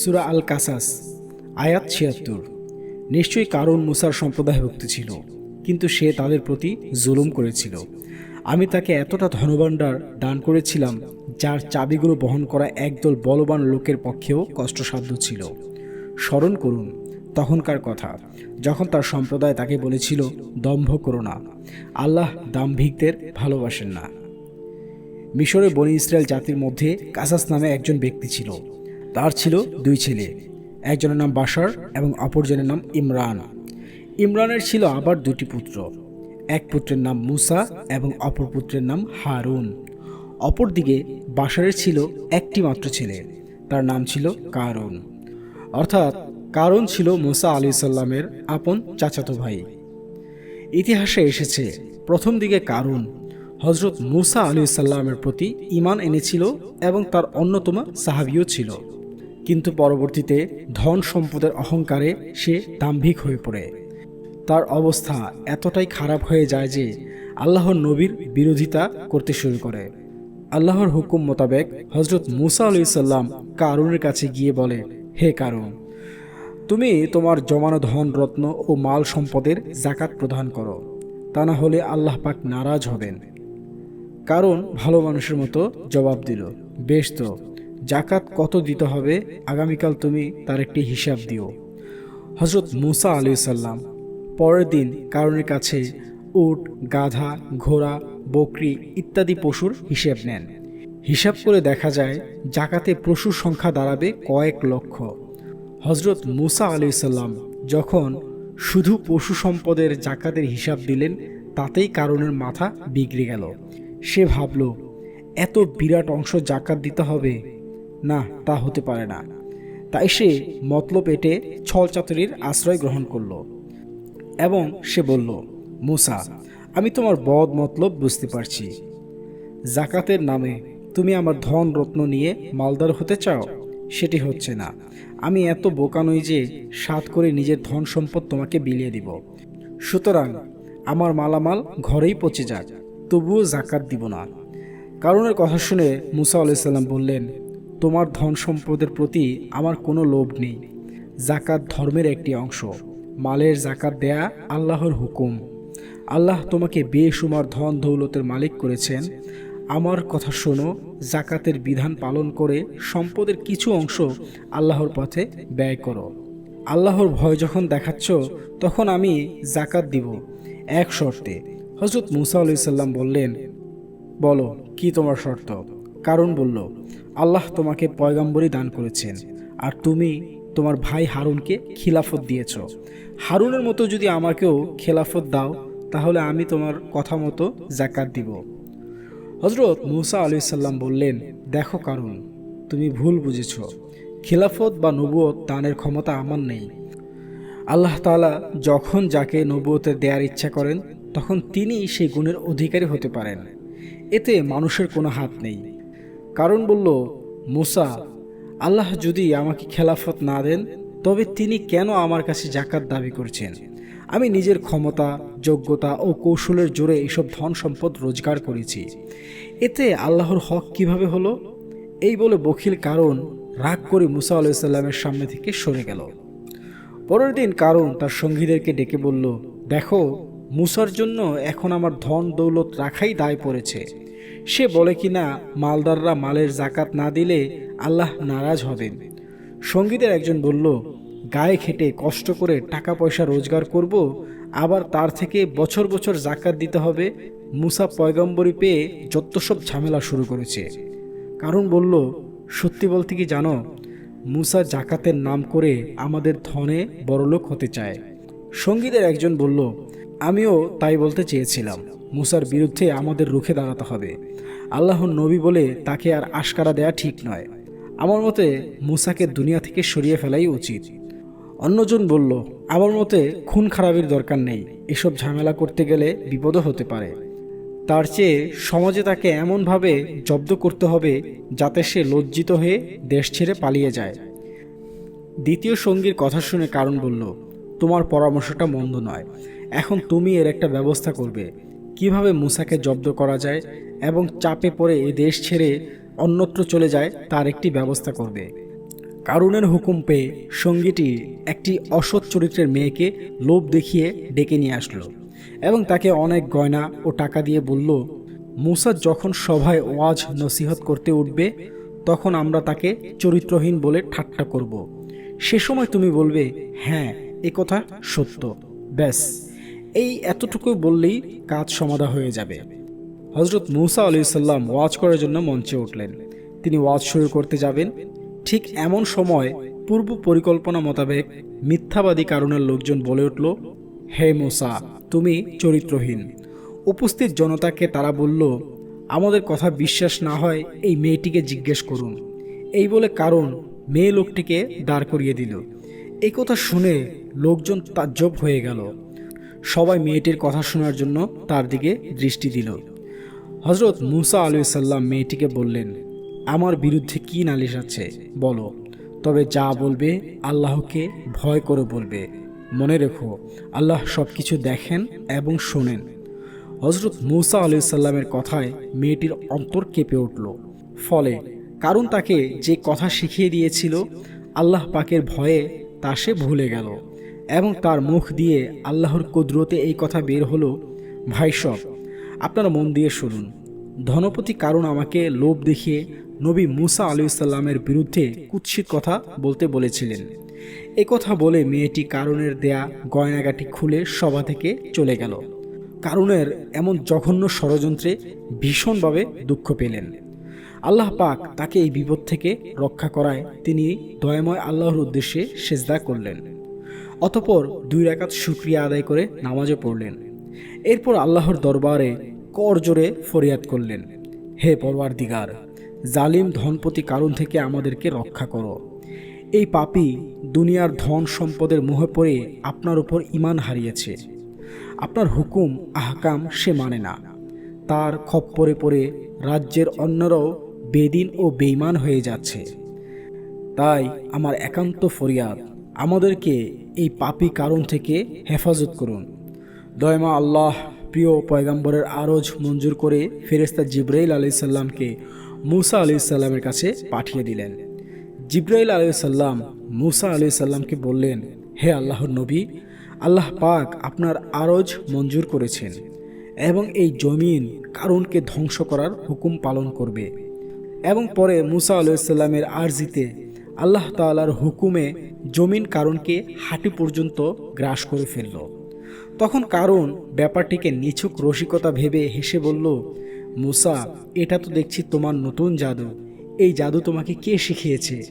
সুরা আল কাসাস আয়াত ছিয়াত্তর। নিশ্চয়ই কারণ মুসার সম্প্রদায়ভুক্ত ছিল, কিন্তু সে তাদের প্রতি জুলুম করেছিল। আমি তাকে এতটা ধনভাণ্ডার দান করেছিলাম, যার চাবিগুলো বহন করা একদল বলবান লোকের পক্ষেও কষ্টসাধ্য ছিল। স্মরণ করুন, তখনকার কথা, যখন তার সম্প্রদায় তাকে বলেছিল, দম্ভ করো না, আল্লাহ দাম্ভিকদের ভালোবাসেন না। মিশরে বনি ইসরায়েল জাতির মধ্যে কাসাস নামে একজন ব্যক্তি ছিল। তার ছিল দুই ছেলে, একজনের নাম বাশার এবং অপরজনের নাম ইমরান। ইমরানের ছিল আবার দুটি পুত্র, এক পুত্রের নাম মুসা এবং অপর পুত্রের নাম হারুন। অপরদিকে বাশারের ছিল একটি মাত্র ছেলে, তার নাম ছিল কারুন। অর্থাৎ কারণ ছিল মুসা আলি সাল্লামের আপন চাচাতো ভাই। ইতিহাসে এসেছে প্রথম দিকে কারুন হজরত মুসা আলী সাল্লামের প্রতি ইমান এনেছিল এবং তার অন্যতম সাহাবিও ছিল। কিন্তু পরবর্তীতে ধন সম্পদের অহংকারে সে দাম্ভিক হয়ে পড়ে। তার অবস্থা এতটাই খারাপ হয়ে যায় যে আল্লাহর নবীর বিরোধিতা করতে শুরু করে। আল্লাহর হুকুম মোতাবেক হজরত মুসা আলি সাল্লাম কারুনের কাছে গিয়ে বলে, হে কারুন, তুমি তোমার জমানো ধন, রত্ন ও মাল সম্পদের জাকাত প্রদান করো। তা না হলে আল্লাহ পাক নারাজ হবেন। কারণ ভালো মানুষের মতো জবাব দিল, বেশ তো জাকাত কত দিতে হবে? আগামীকাল তুমি তার একটি হিসাব দিও। হজরত মুসা আলী সাল্লাম পরের দিন কারণের কাছে উট, গাধা, ঘোড়া, বকরি ইত্যাদি পশুর হিসেব নেন। হিসাব করে দেখা যায়, জাকাতে পশুর সংখ্যা দাঁড়াবে কয়েক লক্ষ। হজরত মুসা আলি সাল্লাম যখন শুধু পশু সম্পদের জাকাতের হিসাব দিলেন, তাতেই কারণের মাথা বিগড়ে গেল। সে ভাবল, এত বিরাট অংশ জাকাত দিতে হবে না, তা হতে পারে না। তাই সে মতলব এটে ছলচাতুরির আশ্রয় গ্রহণ করল এবং সে বলল, মুসা, আমি তোমার বদ মতলব বুঝতে পারছি। জাকাতের নামে তুমি আমার ধন রত্ন নিয়ে মালদার হতে চাও? সেটি হচ্ছে না। আমি এত বোকা নই যে সাত করে নিজের ধন সম্পদ তোমাকে বিলিয়ে দিব। সুতরাং আমার মালামাল ঘরেই পচে যাক, তবুও জাকাত দিব না। কারণের কথা শুনে মুসা আলাইসাল্লাম বললেন তোমার ধন সম্পদের প্রতি আমার কোনো লোভ নেই। জাকাত ধর্মের একটি অংশ। মালের জাকাত দেয়া আল্লাহর হুকুম। আল্লাহ তোমাকে বেসুমার ধন দৌলতের মালিক করেছেন। আমার কথা শোনো জাকাতের বিধান পালন করে সম্পদের কিছু অংশ আল্লাহর পথে ব্যয় করো। আল্লাহর ভয় যখন দেখাচ্ছ, তখন আমি জাকাত দিব এক শর্তে। হজরত মুসা আলাইসাল্লাম বললেন, বলো, কি তোমার শর্ত? কারণ বলল, আল্লাহ তোমাকে পয়গাম্বরই দান করেছেন, আর তুমি তোমার ভাই হারুনকে খিলাফত দিয়েছ। হারুনের মতো যদি আমাকেও খেলাফত দাও, তাহলে আমি তোমার কথা মতো জাকাত দিব। হজরত মুসা আলি সাল্লাম বললেন, দেখো কারণ তুমি ভুল বুঝেছ। খিলাফত বা নবুয়ত দানের ক্ষমতা আমার নেই। আল্লাহ তাআলা যখন যাকে নবুয়তের দেওয়ার ইচ্ছা করেন, তখন তিনি সেই গুণের অধিকারী হতে পারেন। এতে মানুষের কোনো হাত নেই। কারণ বলল, মুসা, আল্লাহ যদি আমাকে খেলাফত না দেন, তবে তিনি কেন আমার কাছে জাকাত দাবি করছেন? আমি নিজের ক্ষমতা, যোগ্যতা ও কৌশলের জোরে এসব ধন সম্পদ রোজগার করেছি। এতে আল্লাহর হক কীভাবে হলো? এই বলে বখিল কারণ রাগ করে মুসা আলাইসাল্লামের সামনে থেকে সরে গেল। পরের দিন কারণ তার সঙ্গীদেরকে ডেকে বলল, দেখো মুসার জন্য এখন আমার ধন দৌলত রাখাই দায় পড়েছে। সে বলে কিনা মালদাররা মালের জাকাত না দিলে আল্লাহ নারাজ হবেন। সঙ্গীদের একজন বলল, গায়ে খেটে কষ্ট করে টাকা পয়সা রোজগার করব, আবার তার থেকে বছর বছর জাকাত দিতে হবে, মুসা পয়গম্বরী পেয়ে যত সব ঝামেলা শুরু করেছে। কারণ বলল, সত্যি বলতে কি জানো, মুসা জাকাতের নাম করে আমাদের ধনে বড়লোক হতে চায়। সঙ্গীদের একজন বলল আমিও তাই বলতে চেয়েছিলাম, মুসার বিরুদ্ধে আমাদের রুখে দাঁড়াতে হবে। আল্লাহর নবী বলে তাকে আর আশকারা দেয়া ঠিক নয়। আমার মতে মুসাকে দুনিয়া থেকে সরিয়ে ফেলাই উচিত। অন্যজন বলল, আমার মতে খুন খারাপের দরকার নেই, এসব ঝামেলা করতে গেলে বিপদও হতে পারে। তার চেয়ে সমাজে তাকে এমনভাবে জব্দ করতে হবে যাতে সে লজ্জিত হয়ে দেশ ছেড়ে পালিয়ে যায়। দ্বিতীয় সঙ্গীর কথা শুনে কারণ বলল, তোমার পরামর্শটা মন্দ নয়। এখন তুমি এর একটা ব্যবস্থা করবে। কীভাবে মুসাকে জব্দ করা যায় এবং চাপে পড়ে এ দেশ ছেড়ে অন্যত্র চলে যায়, তার একটি ব্যবস্থা করবে। কারুনের হুকুম পেয়ে সঙ্গীটি একটি অসৎ চরিত্রের মেয়েকে লোভ দেখিয়ে ডেকে নিয়ে আসলো এবং তাকে অনেক গয়না ও টাকা দিয়ে বলল, মুসা যখন সভায় ওয়াজ নসিহত করতে উঠবে, তখন আমরা তাকে চরিত্রহীন বলে ঠাট্টা করব। সে সময় তুমি বলবে হ্যাঁ এ কথা সত্য। ব্যাস। এই এতটুকু বললেই কাজ সমাধা হয়ে যাবে। হজরত মুসা আলি সাল্লাম ওয়াজ করার জন্য মঞ্চে উঠলেন। তিনি ওয়াজ শুরু করতে যাবেন। ঠিক এমন সময় পূর্ব পরিকল্পনা মোতাবেক মিথ্যাবাদী কারণের লোকজন বলে উঠল, হে মুসা, তুমি চরিত্রহীন। উপস্থিত জনতাকে তারা বলল, আমাদের কথা বিশ্বাস না হয় এই মেয়েটিকে জিজ্ঞেস করুন। এই বলে কারণ মেয়ে লোকটিকে দাঁড় করিয়ে দিল। এই কথা শুনে লোকজন তাজ্জব হয়ে গেল। সবাই মেয়েটির কথা শোনার জন্য তার দিকে দৃষ্টি দিল। হজরত মুসা আলু সাল্লাম মেয়েটিকে বললেন, আমার বিরুদ্ধে কি নালিশ আছে? বলো। তবে যা বলবে আল্লাহকে ভয় করে বলবে। মনে রেখো, আল্লাহ সব কিছু দেখেন এবং শোনেন। হজরত মুসা আলু সাল্লামের কথায় মেয়েটির অন্তর কেঁপে উঠল। ফলে কারণ তাকে যে কথা শিখিয়ে দিয়েছিল, আল্লাহ পাকের ভয়ে তা সে ভুলে গেল। এবং তার মুখ দিয়ে আল্লাহর কুদরতে এই কথা বের হলো, ভাই সব, আপনারা মন দিয়ে শুনুন। ধনপতি কারণ আমাকে লোভ দেখিয়ে নবী মুসা আলু সাল্লামের বিরুদ্ধে কুৎসিত কথা বলতে বলেছিলেন। এ কথা বলে মেয়েটি কারণের দেয়া গয়নাগাটি খুলে সভা থেকে চলে গেল। কারণের এমন জঘন্য ষড়যন্ত্রে ভীষণভাবে দুঃখ পেলেন। আল্লাহ পাক তাকে এই বিপদ থেকে রক্ষা করায় তিনি দয়াময় আল্লাহর উদ্দেশ্যে সেজদা করলেন। অতপর দুই রাকাত শুক্রিয়া আদায় করে নামাজে পড়লেন। এরপর আল্লাহর দরবারে কর জোরে ফরিয়াদ করলেন। হে পরওয়ার দিগার জালিম ধনপতি কারণ থেকে আমাদেরকে রক্ষা করো। এই পাপি দুনিয়ার ধন সম্পদের মোহে পড়ে আপনার উপর ইমান হারিয়েছে। আপনার হুকুম, আহকাম সে মানে না। তার খপ্পরে পড়ে রাজ্যের অন্যরাও বেদিন ও বেইমান হয়ে যাচ্ছে। তাই আমার একান্ত ফরিয়াদ, আমাদেরকে এই পাপি কারণ থেকে হেফাজত করুন। দয়মা আল্লাহ প্রিয় পয়গাম্বরের আরজ মঞ্জুর করে ফেরেস্তা জিব্রাইল আলি সাল্লামকে মুসা আলি সাল্লামের কাছে পাঠিয়ে দিলেন। জিব্রাইল আলি সাল্লাম মুসা আলি সাল্লামকে বললেন, হে আল্লাহর নবী, আল্লাহ পাক আপনার আরজ মঞ্জুর করেছেন এবং এই জমিন কারণকে ধ্বংস করার হুকুম পালন করবে। এবং পরে মুসা আলাইসাল্লামের আরজিতে আল্লাহ তালার হুকুমে জমিন কারণকে হাঁটি পর্যন্ত গ্রাস করে ফেলল। তখন কারণ ব্যাপারটিকে নিছক রসিকতা ভেবে হেসে বলল, মুসা, এটা তো দেখছি তোমার নতুন জাদু। এই জাদু তোমাকে কে শিখিয়েছে?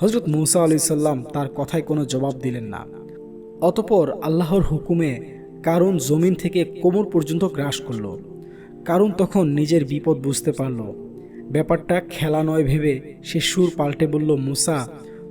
হজরত মুসা আলাইসাল্লাম তার কথায় কোনো জবাব দিলেন না। অতপর আল্লাহর হুকুমে কারণ জমিন থেকে কোমর পর্যন্ত গ্রাস করল। কারণ তখন নিজের বিপদ বুঝতে পারল। ব্যাপারটা খেলা নয় ভেবে সে সুর পাল্টে বলল, মুসা,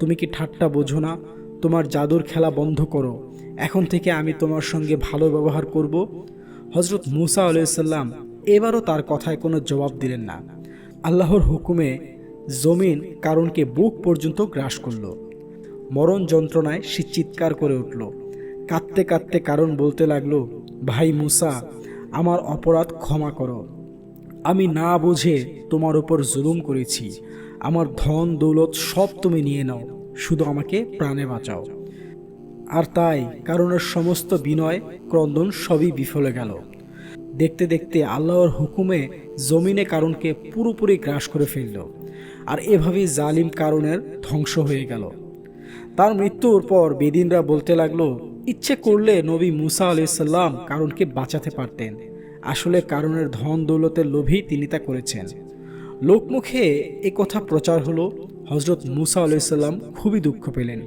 তুমি কি ঠাট্টা বোঝো না? তোমার জাদুর খেলা বন্ধ করো। এখন থেকে আমি তোমার সঙ্গে ভালো ব্যবহার করব। হজরত মুসা আলাইসাল্লাম এবারও তার কথায় কোনো জবাব দিলেন না। আল্লাহর হুকুমে জমিন কারণকে বুক পর্যন্ত গ্রাস করল। মরণ যন্ত্রণায় সে চিৎকার করে উঠল। কাঁদতে কাঁদতে কারণ বলতে লাগল, ভাই মুসা, আমার অপরাধ ক্ষমা করো। আমি না বুঝে তোমার উপর জুলুম করেছি। আমার ধন, দৌলত সব তুমি নিয়ে নাও, শুধু আমাকে প্রাণে বাঁচাও। আর তাই কারণের সমস্ত বিনয়, ক্রন্দন সবই বিফলে গেল। দেখতে দেখতে আল্লাহর হুকুমে জমিনে কারণকে পুরোপুরি গ্রাস করে ফেলল, আর এভাবেই জালিম কারণের ধ্বংস হয়ে গেল। তার মৃত্যুর পর বেদিনরা বলতে লাগল, ইচ্ছে করলে নবী মুসা আলাইসাল্লাম কারণকে বাঁচাতে পারতেন। আসলে কারণের ধন দৌলতের লোভেই তিনি তা করেছেন। লোকমুখে এ কথা প্রচার হলো হজরত মুসা আলাইসাল্লাম খুবই দুঃখ পেলেন।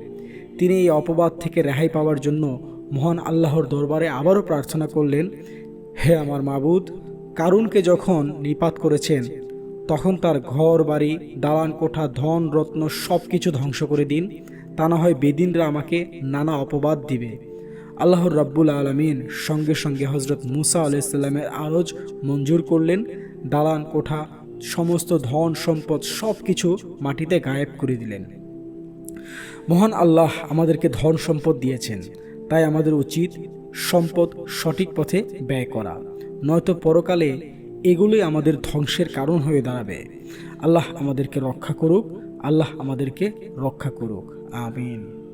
তিনি এই অপবাদ থেকে রেহাই পাওয়ার জন্য মহান আল্লাহর দরবারে আবারও প্রার্থনা করলেন, হে আমার মাবুদ, কারুনকে যখন নিপাত করেছেন, তখন তার ঘর, বাড়ি, দালান কোঠা, ধন, রত্ন সব কিছু ধ্বংস করে দিন। তা না হয় বেদিনরা আমাকে নানা অপবাদ দিবে। আল্লাহর রাব্বুল আলমিন সঙ্গে সঙ্গে হজরত মুসা আলাইসাল্লামের আরজ মঞ্জুর করলেন। দালান, কোঠা, সমস্ত ধন, সম্পদ সব কিছু মাটিতে গায়েব করে দিলেন। মহান আল্লাহ আমাদেরকে ধন, সম্পদ দিয়েছেন। তাই আমাদের উচিত সম্পদ সঠিক পথে ব্যয় করা। নয়তো পরকালে এগুলোই আমাদের ধ্বংসের কারণ হয়ে দাঁড়াবে। আল্লাহ আমাদেরকে রক্ষা করুক, আল্লাহ আমাদেরকে রক্ষা করুক। আমিন।